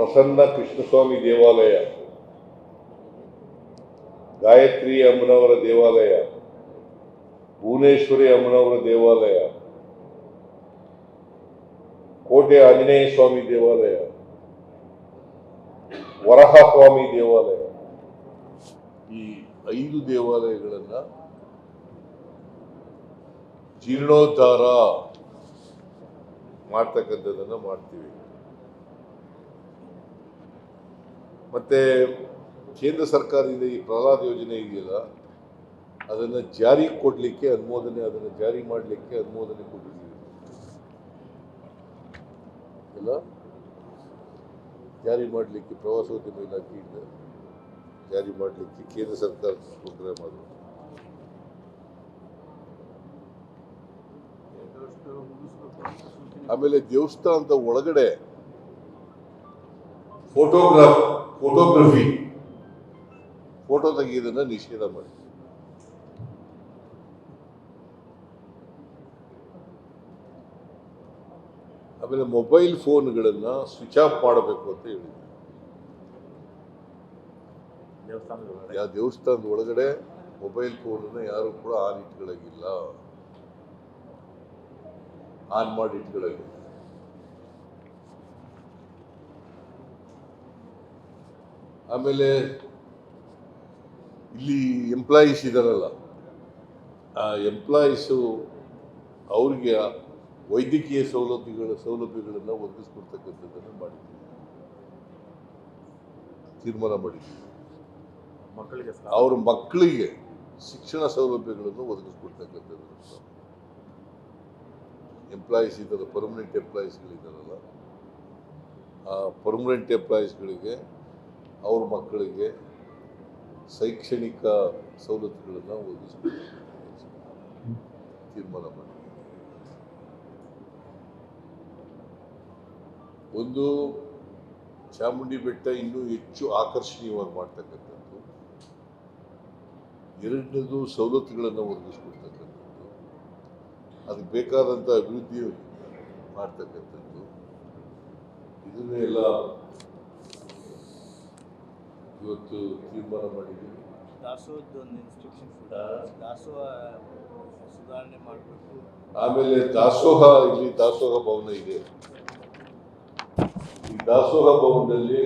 ಪ್ರಸನ್ನ ಕೃಷ್ಣಸ್ವಾಮಿ ದೇವಾಲಯ. ಗಾಯತ್ರಿ ಅಮ್ಮನವರ ದೇವಾಲಯ. ಭುವನೇಶ್ವರಿ ಅಮ್ಮನವರ ದೇವಾಲಯ. ಕೋಟೆ ಆಂಜನೇಯ ಸ್ವಾಮಿ ದೇವಾಲಯ. ವರಹ ಸ್ವಾಮಿ ದೇವಾಲಯ. ಈ ಐದು ದೇವಾಲಯಗಳನ್ನ ಜೀರ್ಣೋದ್ಧಾರ ಮಾಡ್ತಕ್ಕಂಥದ್ದನ್ನು ಮಾಡ್ತೀವಿ. ಮತ್ತೆ ಕೇಂದ್ರ ಸರ್ಕಾರದಿಂದ ಈ ಪ್ರಹ್ಲಾದ್ ಯೋಜನೆ ಇದೆಯಲ್ಲ, ಅದನ್ನು ಜಾರಿ ಕೊಡಲಿಕ್ಕೆ ಅನುಮೋದನೆ, ಅದನ್ನು ಜಾರಿ ಮಾಡಲಿಕ್ಕೆ ಅನುಮೋದನೆ ಕೊಟ್ಟಿದ್ದೀವಿ. ಎಲ್ಲ ಜಾರಿ ಮಾಡಲಿಕ್ಕೆ ಪ್ರವಾಸೋದ್ಯಮ ಇಲಾಖೆಯಿಂದ ಜಾರಿ ಮಾಡಲಿಕ್ಕೆ ಕೇಂದ್ರ ಸರ್ಕಾರ ಪ್ರೋಗ್ರಾಮ್ ಅದು ಆಮೇಲೆ ದೇವಸ್ಥಾನದ ಒಳಗಡೆ ಫೋಟೋಗ್ರಾಫ್ ಫೋಟೋಗ್ರಫಿ ಫೋಟೋ ತೆಗೆಯೋದನ್ನ ನಿಷೇಧ ಮಾಡಿ. ಆಮೇಲೆ ಮೊಬೈಲ್ ಫೋನ್ಗಳನ್ನ ಸ್ವಿಚ್ ಆಫ್ ಮಾಡಬೇಕು ಅಂತ ಹೇಳಿದ್ರು ದೇವಸ್ಥಾನದ ಒಳಗಡೆ? ಯಾವ ದೇವಸ್ಥಾನದ ಒಳಗಡೆ ಮೊಬೈಲ್ ಫೋನ್ ಯಾರು ಕೂಡ ಆನ್ ಇಟ್ಕೊಳ್ಳೋಂಗಿಲ್ಲ. ಆನ್ ಮಾಡಿ ಇಟ್ಕೊಳ್ಳೋಂಗಿಲ್ಲ. ಆಮೇಲೆ ಇಲ್ಲಿ ಎಂಪ್ಲಾಯೀಸ್ ಇದಾರಲ್ಲ ಆ ಎಂಪ್ಲಾಯೀಸು ಅವ್ರಿಗೆ ವೈದ್ಯಕೀಯ ಸೌಲಭ್ಯಗಳ ಸೌಲಭ್ಯಗಳನ್ನು ಒದಗಿಸ್ಕೊಡ್ತಕ್ಕಂಥದ್ದನ್ನು ಮಾಡಿದ್ದೀವಿ. ತೀರ್ಮಾನ ಮಾಡಿದ್ದೀವಿ. ಮಕ್ಕಳಿಗೆ ಅವ್ರ ಮಕ್ಕಳಿಗೆ ಶಿಕ್ಷಣ ಸೌಲಭ್ಯಗಳನ್ನು ಒದಗಿಸ್ಕೊಡ್ತಕ್ಕಂಥದ್ದು ಎಂಪ್ಲಾಯೀಸ್ ಇದ್ದಾರೆ ಪರ್ಮನೆಂಟ್ ಎಂಪ್ಲಾಯೀಸ್ಗಳಿದ್ದಾರಲ್ಲ ಆ ಪರ್ಮನೆಂಟ್ ಎಂಪ್ಲಾಯೀಸ್ಗಳಿಗೆ ಅವ್ರ ಮಕ್ಕಳಿಗೆ ಶೈಕ್ಷಣಿಕ ಸವಲತ್ತುಗಳನ್ನು ಒದಗಿಸ್ಕೊಡ್ತಕ್ಕಂಥ ತೀರ್ಮಾನ ಮಾಡಿ ಒಂದು ಚಾಮುಂಡಿ ಬೆಟ್ಟ ಇನ್ನೂ ಹೆಚ್ಚು ಆಕರ್ಷಣೀಯವಾಗಿ ಮಾಡ್ತಕ್ಕಂಥದ್ದು, ಎರಡನೇದು ಸವಲತ್ತುಗಳನ್ನು ಒದಗಿಸ್ಕೊಡ್ತಕ್ಕಂಥದ್ದು, ಅದಕ್ಕೆ ಬೇಕಾದಂಥ ಅಭಿವೃದ್ಧಿ ಮಾಡ್ತಕ್ಕಂಥದ್ದು, ಇದನ್ನೆಲ್ಲ ಇವತ್ತು ತೀರ್ಮಾನ ಮಾಡಿದ್ದೀವಿ ಇದೆ ದಾಸೋಹ ಸುಧಾರಣೆ ಮಾಡಬೇಕು. ಆಮೇಲೆ ದಾಸೋಹ ಇಲ್ಲಿ ದಾಸೋಹ ಭವನ ಇದೆ. ಈ ದಾಸೋಹ ಭವನದಲ್ಲಿ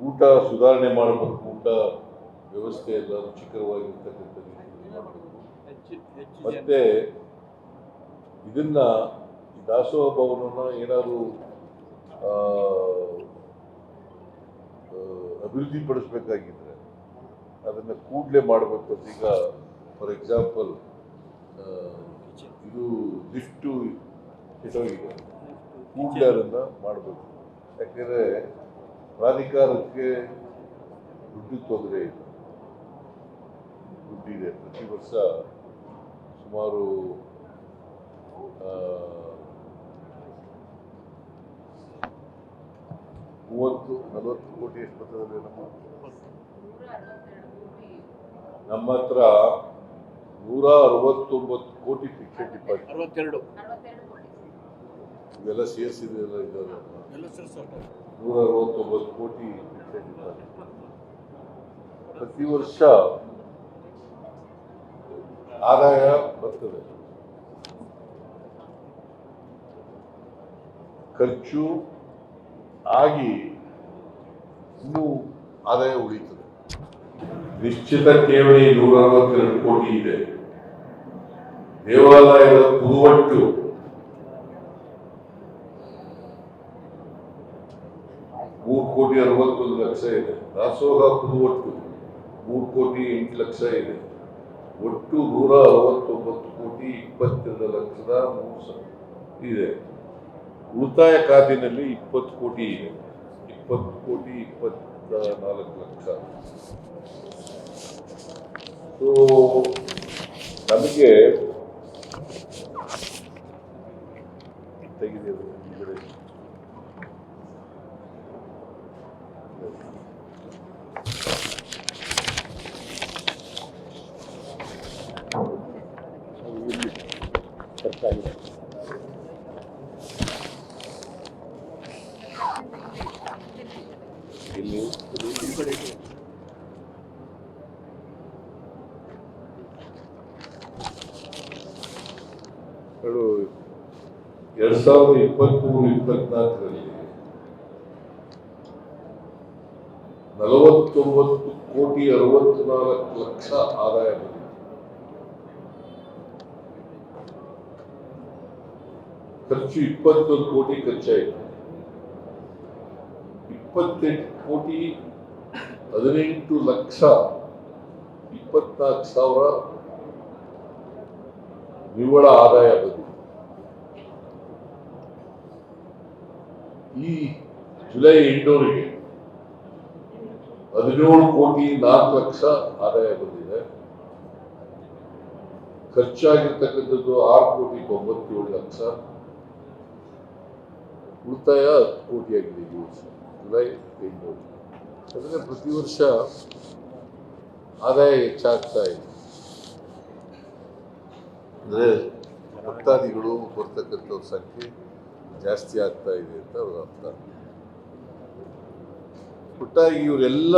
ಊಟ ಸುಧಾರಣೆ ಮಾಡಬೇಕು ಊಟ ವ್ಯವಸ್ಥೆ ಎಲ್ಲ ರುಚಿಕರವಾಗಿರ್ತಕ್ಕಂಥ ಮತ್ತೆ ಇದನ್ನ ಈ ದಾಸೋಹ ಭವನನ ಏನಾದ್ರು ಆ, ಆ, ಅಭಿವೃದ್ಧಿ ಪಡಿಸ್ಬೇಕಾಗಿದ್ರೆ ಅದನ್ನ ಕೂಡಲೇ ಮಾಡಬೇಕು ಅಂತ ಈಗ ಫಾರ್ ಎಕ್ಸಾಂಪಲ್ ಇದು ಲಿಫ್ಟು ಕೆಟ್ಟೋಗಿದೆ ಕೂಡಲೇ ಅದನ್ನ ಮಾಡಬೇಕು. ಯಾಕೆಂದರೆ ಪ್ರಾಧಿಕಾರಕ್ಕೆ ದುಡ್ಡು ತೊಂದರೆ ಇದೆ ದುಡ್ಡಿದೆ. ಪ್ರತಿ ವರ್ಷ ಸುಮಾರು ಮೂವತ್ತು ನಲವತ್ತು ಕೋಟಿ ಎಷ್ಟು ಬರ್ತದೆ ನಮ್ಮ? ನಮ್ಮ ಹತ್ರ ನೂರ ಅರವತ್ತೊಂಬತ್ತು ಕೋಟಿ ಫಿಕ್ಸೆಡ್ ಡಿಪಾಸಿಟ್ ಅರವತ್ತೆರಡು. ಇವೆಲ್ಲ ಇದ್ದಾರೆ ಎಲ್ಲ ಸರ್ ನೂರ ಅರವತ್ತೊಂಬತ್ತು ಕೋಟಿ ಫಿಕ್ಸೆಡ್ ಡಿಪಾಸಿಟ್ ಪ್ರತಿ ವರ್ಷ ಆದಾಯ ಬರ್ತದೆ. ಖರ್ಚು ಆಗಿ ಇನ್ನೂ ಆದಾಯ ಉಳಿತದೆ ನಿಶ್ಚಿತ ಠೇವಣಿ ನೂರ ಅರವತ್ತೆರಡು ಕೋಟಿ ಇದೆ. ದೇವಾಲಯದ ಪುದುವಟ್ಟು ಮೂರು ಕೋಟಿ ಅರವತ್ತೊಂದು ಲಕ್ಷ ಇದೆ. ದಾಸೋಹ ಪುದುವಟ್ಟು ಮೂರು ಕೋಟಿ ಎಂಟು ಲಕ್ಷ ಇದೆ. ಒಟ್ಟು ನೂರ ಅರವತ್ತೊಂಬತ್ತು ಕೋಟಿ ಇಪ್ಪತ್ತೆರಡು ಲಕ್ಷದ ಮೂರು ಸಾವಿರ ಇದೆ. ಉಳಿತಾಯ ಖಾತೆಯಲ್ಲಿ ಇಪ್ಪತ್ತು ಕೋಟಿ ಇದೆ. ಇಪ್ಪತ್ತು ಕೋಟಿ ಇಪ್ಪತ್ತ ನಾಲ್ಕು ಲಕ್ಷ. ಸೊ ನಮಗೆ ತೆಗಿದೆ ಅದು ಈ ಕಡೆ. ಇಲ್ಲಿ ಹೇಳು ಎರಡ್ ಸಾವಿರದ ಇಪ್ಪತ್ಮೂರು, ಇಪ್ಪತ್ನಾಲ್ಕರಲ್ಲಿ ನಲವತ್ತೊಂಬತ್ತು ಕೋಟಿ ಅರವತ್ನಾಲ್ಕು ಲಕ್ಷ ಆದಾಯ ಬಂದಿದೆ. ಖರ್ಚು ಇಪ್ಪತ್ತೊಂದು ಕೋಟಿ ಖರ್ಚಾಯಿತು. ಇಪ್ಪತ್ತೆಂಟು ಕೋಟಿ ಹದಿನೆಂಟು ಲಕ್ಷ ಇಪ್ಪತ್ನಾಲ್ಕು ಸಾವಿರ ನಿವ್ವಳ ಆದಾಯ ಬಂದಿದೆ. ಈ ಜುಲೈ ಎಂಟುವರೆಗೆ ಹದಿನೇಳು ಕೋಟಿ ನಾಲ್ಕು ಲಕ್ಷ ಆದಾಯ ಬಂದಿದೆ. ಖರ್ಚಾಗಿರ್ತಕ್ಕಂಥದ್ದು ಆರು ಕೋಟಿ ತೊಂಬತ್ತೇಳು ಲಕ್ಷ. ಉಳಿತಾಯ ಹತ್ತು ಕೋಟಿ ಈ ವರ್ಷ, ಜುಲೈ ಎಂಟು ಅಂದರೆ ಪ್ರತಿ ವರ್ಷ ಆದಾಯ ಹೆಚ್ಚಾಗ್ತಾ ಇದೆ. ಅಂದರೆ ಭಕ್ತಾದಿಗಳು ಬರ್ತಕ್ಕಂಥವ್ರ ಸಂಖ್ಯೆ ಜಾಸ್ತಿ ಆಗ್ತಾ ಇದೆ ಅಂತ ಅವ್ರ ಅರ್ಥ. ಒಟ್ಟಾಗಿ ಇವರೆಲ್ಲ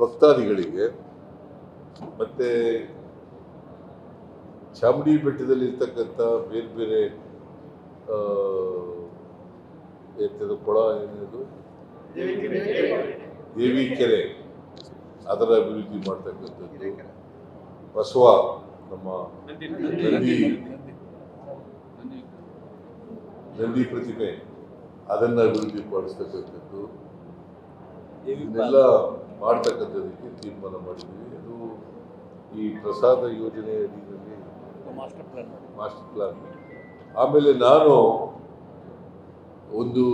ಭಕ್ತಾದಿಗಳಿಗೆ ಮತ್ತೆ ಚಾಮುಂಡಿ ಬೆಟ್ಟದಲ್ಲಿ ಇರ್ತಕ್ಕಂಥ ಬೇರೆ ಬೇರೆ ಎಂಥದ್ದು ಕೊಳ ಏನಿದು? ದೇವಿ ಕೆರೆ. ಅದರ ಅಭಿವೃದ್ಧಿ ಮಾಡ್ತಕ್ಕಂಥದ್ದು. ಬಸವ ನಮ್ಮ ನಂದಿ ನಂದಿ ಪ್ರತಿಮೆ ಅದನ್ನ ಅಭಿವೃದ್ಧಿ ಪಡಿಸ್ತಕ್ಕಂಥದ್ದು ಇದನ್ನೆಲ್ಲ ಮಾಡ್ತಕ್ಕಂಥದ್ದಕ್ಕೆ ತೀರ್ಮಾನ ಮಾಡಿದ್ವಿ ಅದು ಈ ಪ್ರಸಾದ ಯೋಜನೆ ಅಡಿಯಲ್ಲಿ ಮಾಸ್ಟರ್ ಪ್ಲಾನ್ ಮಾಸ್ಟರ್ ಪ್ಲಾನ್ ಆಮೇಲೆ ನಾನು ಒಂದು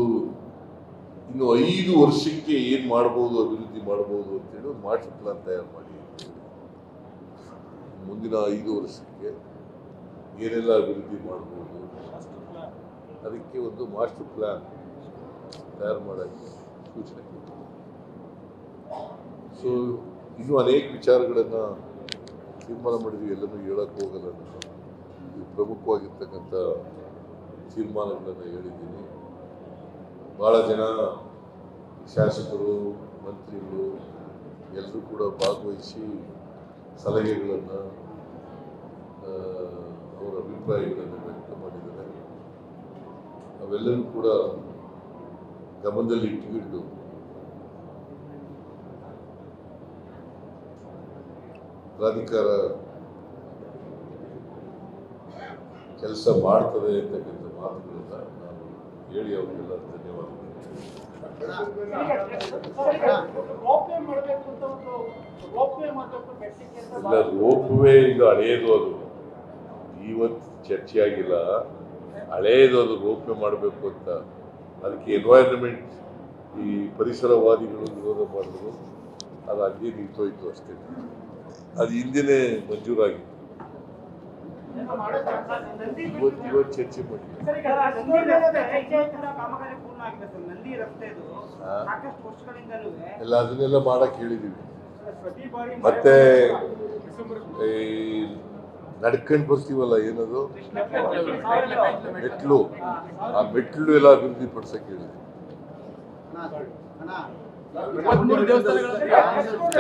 ಇನ್ನು ಐದು ವರ್ಷಕ್ಕೆ ಏನು ಮಾಡ್ಬೋದು ಅಭಿವೃದ್ಧಿ ಮಾಡ್ಬೋದು ಅಂತೇಳಿ ಒಂದು ಮಾಸ್ಟರ್ ಪ್ಲಾನ್ ತಯಾರು ಮಾಡಿ. ಮುಂದಿನ ಐದು ವರ್ಷಕ್ಕೆ ಏನೆಲ್ಲ ಅಭಿವೃದ್ಧಿ ಮಾಡ್ಬೋದು? ಅದಕ್ಕೆ ಒಂದು ಮಾಸ್ಟರ್ ಪ್ಲ್ಯಾನ್ ತಯಾರು ಮಾಡೋಕ್ಕೆ ಸೂಚನೆ. ಸೊ ಇನ್ನೂ ಅನೇಕ ವಿಚಾರಗಳನ್ನು ತೀರ್ಮಾನ ಮಾಡಿದ್ವಿ ಎಲ್ಲನೂ ಹೇಳಕ್ಕೆ ಹೋಗಲ್ಲ ನಾನು ಪ್ರಮುಖವಾಗಿರ್ತಕ್ಕಂಥ ತೀರ್ಮಾನಗಳನ್ನು ಹೇಳಿದ್ದೀನಿ. ಭಾಳ ಜನ ಶಾಸಕರು ಮಂತ್ರಿಗಳು ಎಲ್ಲರೂ ಕೂಡ ಭಾಗವಹಿಸಿ ಸಲಹೆಗಳನ್ನು ಅವರ ಅಭಿಪ್ರಾಯಗಳನ್ನು ವ್ಯಕ್ತ ಮಾಡಿದ್ದಾರೆ. ಅವೆಲ್ಲರೂ ಕೂಡ ಗಮನದಲ್ಲಿ ಇಟ್ಟುಕೊಂಡು ಪ್ರಾಧಿಕಾರ ಕೆಲಸ ಮಾಡ್ತದೆ ಅಂತಕ್ಕಂಥ ಮಾತುಗಳನ್ನು ನಾನು ಹೇಳಿ ಅವರಿಗೆಲ್ಲ ಧನ್ಯವಾದಗಳು. ಇಲ್ಲ ರೋಪುವೆ ಈಗ ಹಳೆಯದು ಅದು. ಇವತ್ತು ಚರ್ಚೆ ಆಗಿಲ್ಲ ಹಳೆಯದು ಅದು ರೋಪುವೆ ಮಾಡಬೇಕು ಅಂತ. ಅದಕ್ಕೆ ಎನ್ವೈರನ್ಮೆಂಟ್ ಈ ಪರಿಸರವಾದಿಗಳು ವಿರೋಧ ಮಾಡಿದ್ರು. ಅದು ಅಲ್ಲಿ ನಿಂತೋಯ್ತು ಅಷ್ಟೇ. ಅದು ಹಿಂದಿನೇ ಮಂಜೂರಾಗಿತ್ತು. ಮಾಡೋ ಇವತ್ತು ಇವತ್ತು ಚರ್ಚೆ ಮಾಡಿಲ್ಲ ಎಲ್ಲ ಅದನ್ನೆಲ್ಲ ಮಾಡಕ್ಕೆ ಹೇಳಿದ್ದೀವಿ ಮತ್ತೆ ಈ ನಡ್ಕೊಂಡು ಬರ್ತೀವಲ್ಲ ಏನದು? ಮೆಟ್ಲು. ಆ ಮೆಟ್ಲು ಎಲ್ಲ ಅಭಿವೃದ್ಧಿ ಪಡಿಸಕ್ಕೆ ಹೇಳಿದ್ವಿ.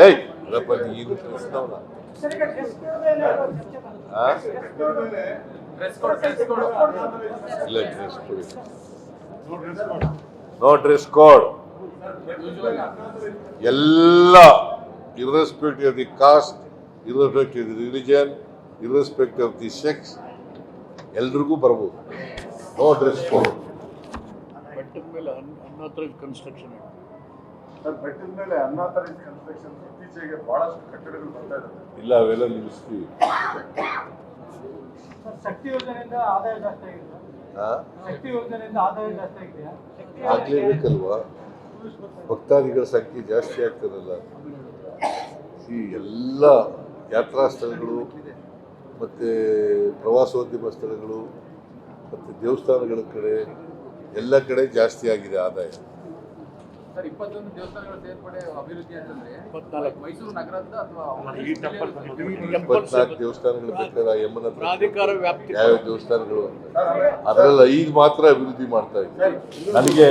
ಏಯ್ ನೀನು ಮೇಲೆ ಇಲ್ಲ ಡ್ರೆಸ್ ಕೊಡಿ ನೋ ಡ್ರೆಸ್ ಕೋಡ್ ಎಲ್ಲ irrespective of the caste irrespective of the religion irrespective of the sex ಎಲ್ರಿಗೂ ಬರ್ಬೋದು. ನೋ ಡ್ರೆಸ್ ಕೋಡ್ ಬೆಟ್ಟದ ಮೇಲೆ ಕನ್ಸ್ಟ್ರಕ್ಷನ್ ಸರ್ ಬೆಟ್ಟದ ಮೇಲೆ ಅನ್ನಾಥರೈಸ್ ಕನ್ಸ್ಟ್ರಕ್ಷನ್ ಇತ್ತೀಚೆಗೆ ಬಹಳಷ್ಟು ಕಟ್ಟಡಗಳು ಬರ್ತಾ ಇದ್ದಾವೆ ಇಲ್ಲ ಅವೆಲ್ಲ ನಿಲ್ಲಿಸ್ತೀವಿ. ಸರ್, ಶಕ್ತಿ ಯೋಜನೆಯಿಂದ ಆದಾಯ ಜಾಸ್ತಿ ಆಗಿದೆ. ಆಗ್ಲೇಬೇಕಲ್ವಾ? ಭಕ್ತಾದಿಗಳ ಸಂಖ್ಯೆ ಜಾಸ್ತಿ ಆಗ್ತದಲ್ಲ. ಈ ಎಲ್ಲ ಯಾತ್ರಾ ಸ್ಥಳಗಳು ಮತ್ತು ಪ್ರವಾಸೋದ್ಯಮ ಸ್ಥಳಗಳು ಮತ್ತು ದೇವಸ್ಥಾನಗಳ ಕಡೆ ಎಲ್ಲ ಕಡೆ ಜಾಸ್ತಿ ಆಗಿದೆ ಆದಾಯ. ಸರ್ ಇಪ್ಪತ್ತೊಂದು ದೇವಸ್ಥಾನಗಳ ಸೇರ್ಪಡೆ ಅಭಿವೃದ್ಧಿ ಅಂತಂದ್ರೆ ಇಪ್ಪತ್ನಾಲ್ಕು. ಮೈಸೂರು ನಗರದ ಅಥವಾ ಈ ಟೆಂಪಲ್ಸ್ ಇಪ್ಪತ್ನಾಲ್ಕು ದೇವಸ್ಥಾನಗಳು ಯಮನ ಪ್ರಾಧಿಕಾರ ವ್ಯಾಪ್ತಿ. ಯಾವ್ಯಾವ ದೇವಸ್ಥಾನಗಳು ಅಂತ. ಅದರಲ್ಲಿ ಐದು ಮಾತ್ರ ಅಭಿವೃದ್ಧಿ ಮಾಡ್ತಾ ಇದ್ದೀವಿ. ನನಗೆ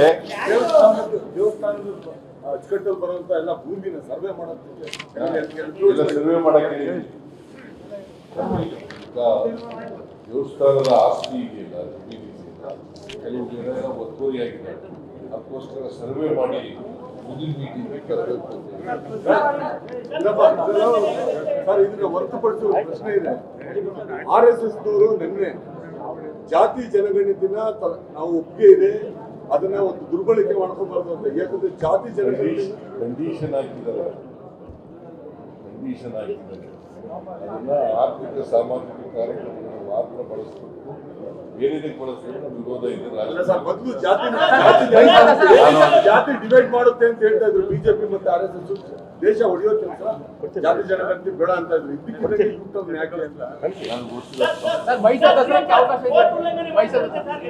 ದೇವಸ್ಥಾನದ ಅಚ್ಚುಕಟ್ಟಲ್ಲಿ ಬರುವಂತ ಎಲ್ಲ ಭೂಮಿನ ಸರ್ವೆ ಮಾಡೋದಕ್ಕೆ ಸರ್ವೆ ಮಾಡಕ್ಕೆ ದೇವಸ್ಥಾನದ ಆಸ್ತಿ ಇದೆಯಲ್ಲ ಜಮೀನು ಇದೆಯಲ್ಲ ಕೆಲವು ಜನ ಎಲ್ಲ ಒತ್ತುವರಿ ಆಗಿದ್ದಾರೆ. ಅದಕ್ಕೋಸ್ಕರ ಸರ್ವೆ ಮಾಡಿ ಮುಂದಿನ ಮೀಟಿಂಗ್ ಸರ್ ಇದನ್ನ ಹೊರತುಪಡಿಸುವ ಪ್ರಶ್ನೆ ಇದೆ. ಆರ್ ಎಸ್ ಎಸ್ ನವರು ನಿನ್ನೆ ಜಾತಿ ಜನಗಣತಿನ ನಾವು ಒಪ್ಪಿಗೆ ಇದೆ. ಅದನ್ನ ಒಂದು ದುರ್ಬಳಕೆ ಮಾಡ್ಕೊಬಾರ್ದು ಅಂತ. ಯಾಕಂದ್ರೆ ಜಾತಿ ಜನಗಣತಿ ಕಂಡೀಷನ್ ಹಾಕಿದ್ದಾರೆ. ಕಂಡೀಷನ್ ಹಾಕಿದ್ದಾರೆ. ಅದನ್ನ ಆರ್ಥಿಕ ಸಾಮಾಜಿಕ ಕಾರ್ಯಕ್ರಮಗಳು ಮಾತ್ರ ಬಳಸಬೇಕು. ಬೇರೆದಕ್ಕೆ ಬಳಸಿದ್ರೆ ನಮ್ಗೆ ವಿರೋಧ ಇದೆ ಅಲ್ಲ ರಾಜಕೀಯ ಸರ್ ಮೊದಲು ಜಾತಿ ಜಾತಿ ಜನಗಣತಿ- ಜಾತಿ ಡಿವೈಡ್ ಮಾಡುತ್ತೆ ಅಂತ ಹೇಳ್ತಾ ಇದ್ರು ಬಿಜೆಪಿ ಮತ್ತೆ ಆರ್ ಎಸ್ ಎಸ್ ದೇಶ ಹೊಡೆಯೋ ಕೆಲಸ ಜಾತಿ ಜನಗಣತಿ ಬೇಡ ಅಂತ ಇದ್ರು. ಇದಕ್ಕಿದ್ದಂಗೆ ಯೂಟರ್ನ್ ಯಾಕೆ ಅಂತ. ನಾನು ಗೊತ್ತಿಲ್ಲ ಸರ್ ಮೈಸೂರು ದಸರಾಕ್ಕೆ ಅವಕಾಶ ಇದೆ. ಮೈಸೂರು ಮಾದೇವ